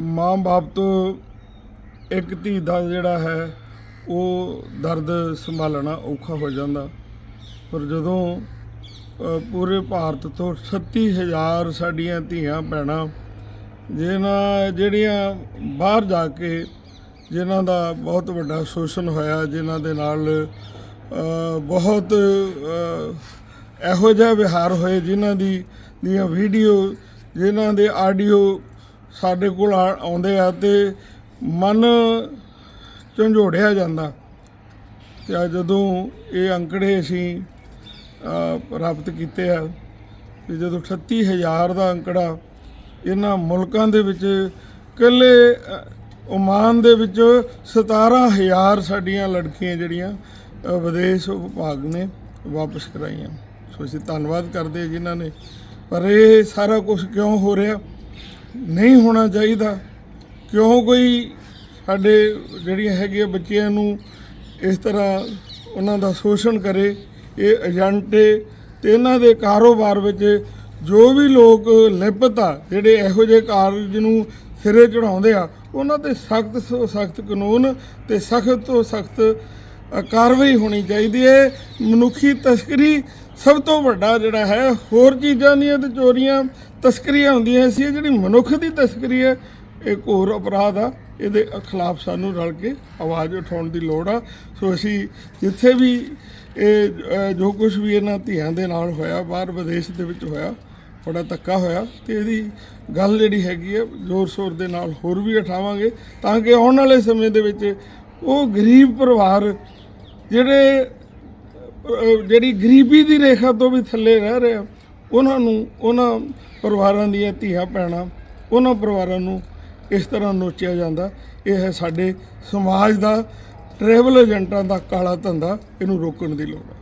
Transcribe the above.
ਮਾਂ ਬਾਪ ਤੋਂ ਇੱਕ ਧੀ ਦਾ ਜਿਹੜਾ ਹੈ, ਉਹ ਦਰਦ ਸੰਭਾਲਣਾ ਔਖਾ ਹੋ ਜਾਂਦਾ। ਪਰ ਜਦੋਂ ਪੂਰੇ ਭਾਰਤ ਤੋਂ 36000 ਸਾਡੀਆਂ ਧੀਆਂ, ਭੈਣਾਂ, ਜਿਨ੍ਹਾਂ, ਜਿਹੜੀਆਂ ਬਾਹਰ ਜਾ ਕੇ ਜਿਨ੍ਹਾਂ ਦਾ ਬਹੁਤ ਵੱਡਾ ਸ਼ੋਸ਼ਣ ਹੋਇਆ, ਜਿਨ੍ਹਾਂ ਦੇ ਨਾਲ ਬਹੁਤ ਇਹੋ ਜਿਹਾ ਵਿਹਾਰ ਹੋਏ, ਜਿਨ੍ਹਾਂ ਦੀ, ਦੀਆਂ ਵੀਡੀਓ ਜਿਨ੍ਹਾਂ ਦੇ ਆਡੀਓ ਸਾਡੇ ਕੋਲ ਆਉਂਦੇ ਆ ਤੇ ਮਨ ਝੰਜੋੜਿਆ ਜਾਂਦਾ। ਤੇ ਜਦੋਂ ਇਹ ਅੰਕੜੇ ਅਸੀਂ ਪ੍ਰਾਪਤ ਕੀਤੇ ਆ ਕਿ ਜਦੋਂ 38000 ਦਾ ਅੰਕੜਾ ਇਹਨਾਂ ਮੁਲਕਾਂ ਦੇ ਵਿੱਚ ਇਕੱਲੇ ਓਮਾਨ ਦੇ ਵਿੱਚ 17000 ਸਾਡੀਆਂ ਲੜਕੀਆਂ ਜਿਹੜੀਆਂ ਵਿਦੇਸ਼ ਵਿਭਾਗ ਨੇ ਵਾਪਸ ਕਰਾਈਆਂ। ਸੋ ਅਸੀਂ ਧੰਨਵਾਦ ਕਰਦੇ ਹਾਂ ਜਿਨ੍ਹਾਂ ਨੇ, ਪਰ ਇਹ ਸਾਰਾ ਕੁਝ ਕਿਉਂ ਹੋ ਰਿਹਾ? ਨਹੀਂ ਹੋਣਾ ਚਾਹੀਦਾ। ਕਿਉਂ? ਕੋਈ ਸਾਡੇ ਜਿਹੜੀਆਂ ਹੈਗੀਆਂ ਬੱਚਿਆਂ ਨੂੰ ਇਸ ਤਰ੍ਹਾਂ ਉਹਨਾਂ ਦਾ ਸ਼ੋਸ਼ਣ ਕਰੇ, ਇਹ ਏਜੰਟੇ ਤੇ ਇਹਨਾਂ ਦੇ ਕਾਰੋਬਾਰ ਵਿੱਚ ਜੋ ਵੀ ਲੋਕ ਲਿਪਤ ਆ, ਜਿਹੜੇ ਇਹੋ ਜਿਹੇ ਕਾਰਜ ਨੂੰ ਸਿਰੇ ਚੜਾਉਂਦੇ ਆ, ਉਹਨਾਂ ਤੇ ਸਖਤ ਤੋਂ ਸਖਤ ਕਾਨੂੰਨ ਤੇ ਸਖਤ ਤੋਂ ਸਖਤ ਕਾਰਵਾਈ ਹੋਣੀ ਚਾਹੀਦੀ ਹੈ ਮਨੁੱਖੀ ਤਸਕਰੀ ਸਭ ਤੋਂ ਵੱਡਾ ਜਿਹੜਾ ਹੈ, ਹੋਰ ਚੀਜ਼ਾਂ ਦੀਆਂ ਤੇ ਚੋਰੀਆਂ ਤਸਕਰੀਆਂ ਹੁੰਦੀਆਂ ਸੀ, ਇਹ ਜਿਹੜੀ ਮਨੁੱਖ ਦੀ ਤਸਕਰੀ ਹੈ, ਇਹ ਘੋਰ ਅਪਰਾਧ ਆ। ਇਹਦੇ ਖਿਲਾਫ ਸਾਨੂੰ ਰਲ ਕੇ ਆਵਾਜ਼ ਉਠਾਉਣ ਦੀ ਲੋੜ ਆ। ਸੋ ਅਸੀਂ ਜਿੱਥੇ ਵੀ ਇਹ ਜੋ ਕੁਝ ਵੀ ਇਹਨਾਂ ਧੀਆਂ ਦੇ ਨਾਲ ਹੋਇਆ, ਬਾਹਰ ਵਿਦੇਸ਼ ਦੇ ਵਿੱਚ ਹੋਇਆ, ਬੜਾ ਧੱਕਾ ਹੋਇਆ। ਤੇ ਇਹਦੀ ਗੱਲ ਜਿਹੜੀ ਹੈਗੀ ਆ, ਜ਼ੋਰ ਸ਼ੋਰ ਦੇ ਨਾਲ ਹੋਰ ਵੀ ਉਠਾਵਾਂਗੇ, ਤਾਂ ਕਿ ਆਉਣ ਵਾਲੇ ਸਮੇਂ ਦੇ ਵਿੱਚ ਉਹ ਗਰੀਬ ਪਰਿਵਾਰ, ਜਿਹੜੇ ਜਿਹੜੀ ਗਰੀਬੀ ਦੀ ਰੇਖਾ ਤੋਂ ਵੀ ਥੱਲੇ ਰਹਿ ਰਹੇ ਆ ਉਹਨਾਂ ਨੂੰ, ਉਹਨਾਂ ਪਰਿਵਾਰਾਂ ਦੀਆਂ ਧੀਆਂ ਭੈਣਾਂ, ਉਹਨਾਂ ਪਰਿਵਾਰਾਂ ਨੂੰ ਇਸ ਤਰ੍ਹਾਂ ਨੋਚਿਆ ਜਾਂਦਾ, ਇਹ ਹੈ ਸਾਡੇ ਸਮਾਜ ਦਾ ਟਰੈਵਲ ਏਜੰਟਾਂ ਦਾ ਕਾਲਾ ਧੰਦਾ, ਇਹਨੂੰ ਰੋਕਣ ਦੀ ਲੋੜ ਹੈ।